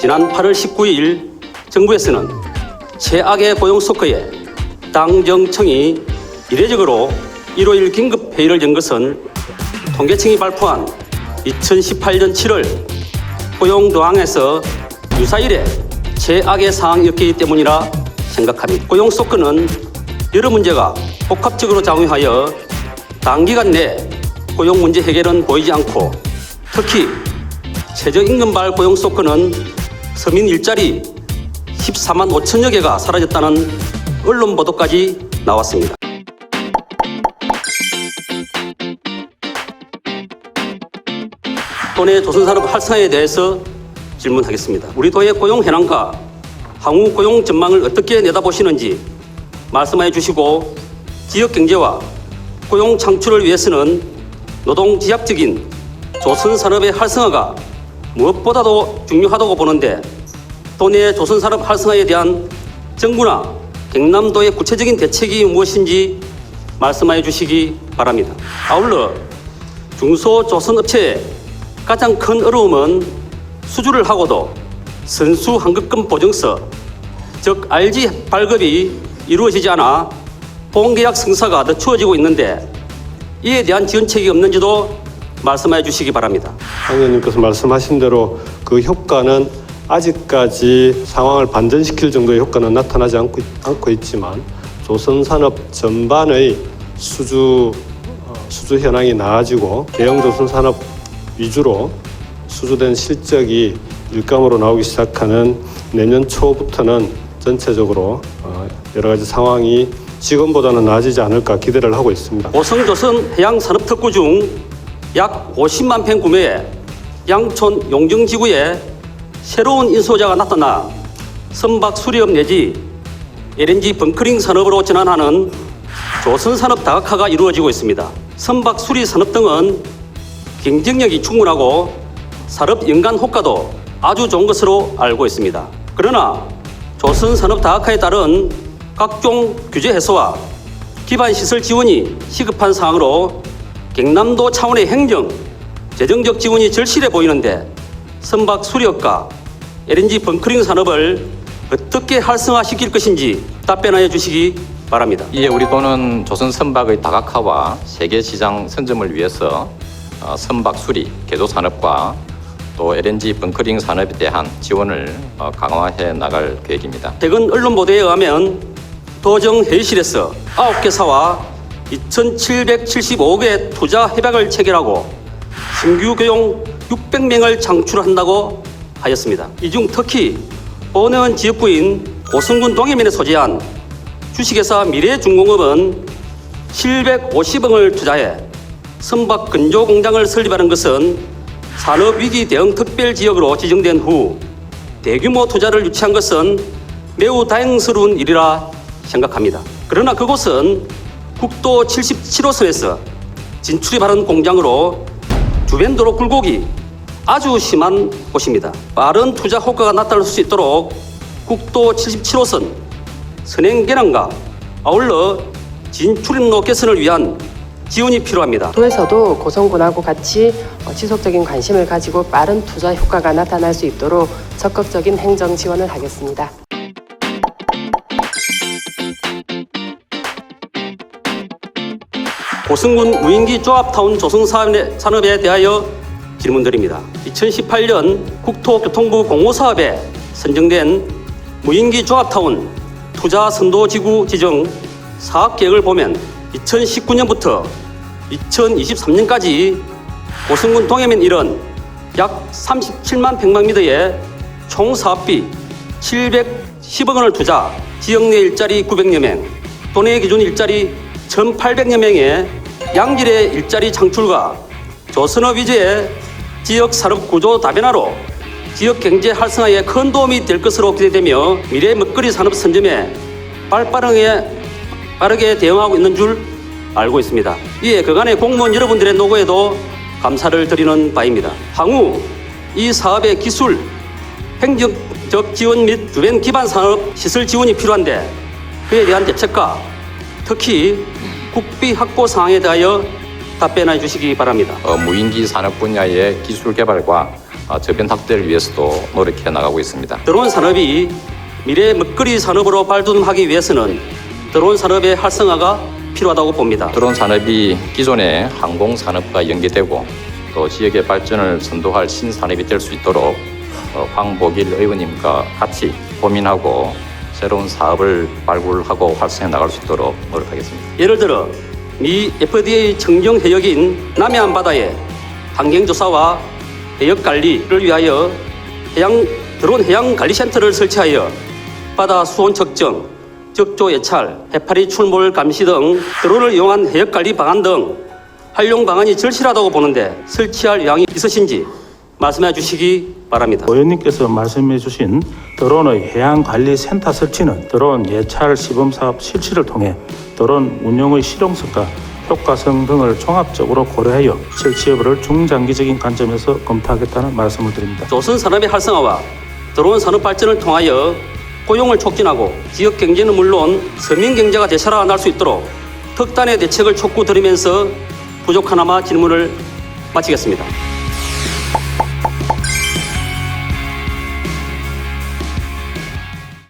지난 8월 19일 정부에서는 최악의 고용 소크에 당정청이 이례적으로 1호1 긴급 회의를 연 것은 통계청이 발표한 2018년 7월 고용 도항에서 유사일에 최악의 상황이었기 때문이라 생각합니다. 고용 소크는 여러 문제가 복합적으로 작용하여 단기간 내 고용 문제 해결은 보이지 않고 특히 최저임금발 고용 소크는 서민 일자리 14만 5천여 개가 사라졌다는 언론 보도까지 나왔습니다. 도내 조선산업 활성화에 대해서 질문하겠습니다. 우리 도의 고용 현황과 향후 고용 전망을 어떻게 내다보시는지 말씀해 주시고 지역 경제와 고용 창출을 위해서는 노동 지향적인 조선 산업의 활성화가 무엇보다도 중요하다고 보는데 도내 조선 산업 활성화에 대한 정부나 경남도의 구체적인 대책이 무엇인지 말씀해 주시기 바랍니다. 아울러 중소조선업체의 가장 큰 어려움은 수주를 하고도 선수 환급금 보증서, 즉 RG 발급이 이루어지지 않아 본계약 성사가 늦추어지고 있는데 이에 대한 지원책이 없는지도 말씀해 주시기 바랍니다. 황 의원님께서 말씀하신 대로 그 효과는 아직까지 상황을 반전시킬 정도의 효과는 나타나지 않고, 않고 있지만 조선산업 전반의 수주 어, 수주 현황이 나아지고 대형 조선산업 위주로 수주된 실적이 일감으로 나오기 시작하는 내년 초부터는 전체적으로 어, 여러 가지 상황이 지금보다는 나아지지 않을까 기대를 하고 있습니다. 오성조선 해양산업특구 중 약 50만 평 구매에 양촌 용정지구에 새로운 인수자가 나타나 선박 수리업 내지 LNG 벙커링 산업으로 전환하는 조선산업 다각화가 이루어지고 있습니다. 선박 수리 산업 등은 경쟁력이 충분하고 산업 연간 호가도 아주 좋은 것으로 알고 있습니다. 그러나 조선산업 다각화에 따른 각종 규제 해소와 기반 시설 지원이 시급한 상황으로 경남도 차원의 행정, 재정적 지원이 절실해 보이는데 선박 수리업과 LNG 벙커링 산업을 어떻게 활성화시킬 것인지 답변하여 주시기 바랍니다. 이에 우리 도는 조선 선박의 다각화와 세계 시장 선점을 위해서 어, 선박 수리, 개조 산업과 또 LNG 벙커링 산업에 대한 지원을 어, 강화해 나갈 계획입니다. 최근 언론 보도에 의하면 도정 회의실에서 9개 사와 2,775억의 투자 협약을 체결하고 신규 교용 600명을 창출한다고 하였습니다. 이 중 특히 본원 지역구인 고성군 동해면에 소재한 주식회사 미래중공업은 750억을 투자해 선박 근조 공장을 설립하는 것은 산업위기 대응 특별 지역으로 지정된 후 대규모 투자를 유치한 것은 매우 다행스러운 일이라 생각합니다. 그러나 그곳은 국도 77호선에서 진출이 바른 공장으로 주변 도로 굴곡이 아주 심한 곳입니다. 빠른 투자 효과가 나타날 수 있도록 국도 77호선 선행 개량과 아울러 진출입로 개선을 위한 지원이 필요합니다. 도에서도 고성군하고 같이 어, 지속적인 관심을 가지고 빠른 투자 효과가 나타날 수 있도록 적극적인 행정 지원을 하겠습니다. 고승군 무인기 조합타운 조성 산업에 대하여 질문드립니다. 2018년 국토교통부 공모사업에 선정된 무인기 조합타운 투자 선도지구 지정 사업 계획을 보면 2019년부터 2023년까지 고승군 동해면 일은 약 37만 평방미터에 총 사업비 710억 원을 투자, 지역 내 일자리 900여 명, 도내 기준 일자리 1,800여 명의 양질의 일자리 창출과 조선업 위주의 지역 산업 구조 다변화로 지역 경제 활성화에 큰 도움이 될 것으로 기대되며 미래 먹거리 산업 선점에 발빠르게 빠르게 대응하고 있는 줄 알고 있습니다. 이에 그간의 공무원 여러분들의 노고에도 감사를 드리는 바입니다. 향후 이 사업의 기술, 행정적 지원 및 주변 기반 산업 시설 지원이 필요한데 그에 대한 대책과 특히 국비 확보 사항에 대하여 답변해 주시기 바랍니다. 어, 무인기 산업 분야의 기술 개발과 아, 저변 확대를 위해서도 노력해 나가고 있습니다. 드론 산업이 미래 먹거리 산업으로 발돋움하기 위해서는 드론 산업의 활성화가 필요하다고 봅니다. 드론 산업이 기존의 항공 산업과 연계되고 또 지역의 발전을 선도할 신산업이 될 수 있도록 어, 황복일 의원님과 같이 고민하고 새로운 사업을 발굴하고 활성해 나갈 수 있도록 노력하겠습니다. 예를 들어 미 FDA 청정 해역인 남해안 바다에 환경 조사와 해역 관리를 위하여 해양 드론 해양 관리 센터를 설치하여 바다 수온 측정, 적조 예찰, 해파리 출몰 감시 등 드론을 이용한 해역 관리 방안 등 활용 방안이 절실하다고 보는데 설치할 의향이 있으신지 말씀해 주시기 바랍니다. 의원님께서 말씀해 주신 드론의 해양관리센터 설치는 드론 예찰 시범사업 실시를 통해 드론 운영의 실용성과 효과성 등을 종합적으로 고려하여 설치 여부를 중장기적인 관점에서 검토하겠다는 말씀을 드립니다. 조선 산업의 활성화와 드론 산업 발전을 통하여 고용을 촉진하고 지역 경제는 물론 서민 경제가 되살아날 수 있도록 특단의 대책을 촉구드리면서 부족하나마 질문을 마치겠습니다.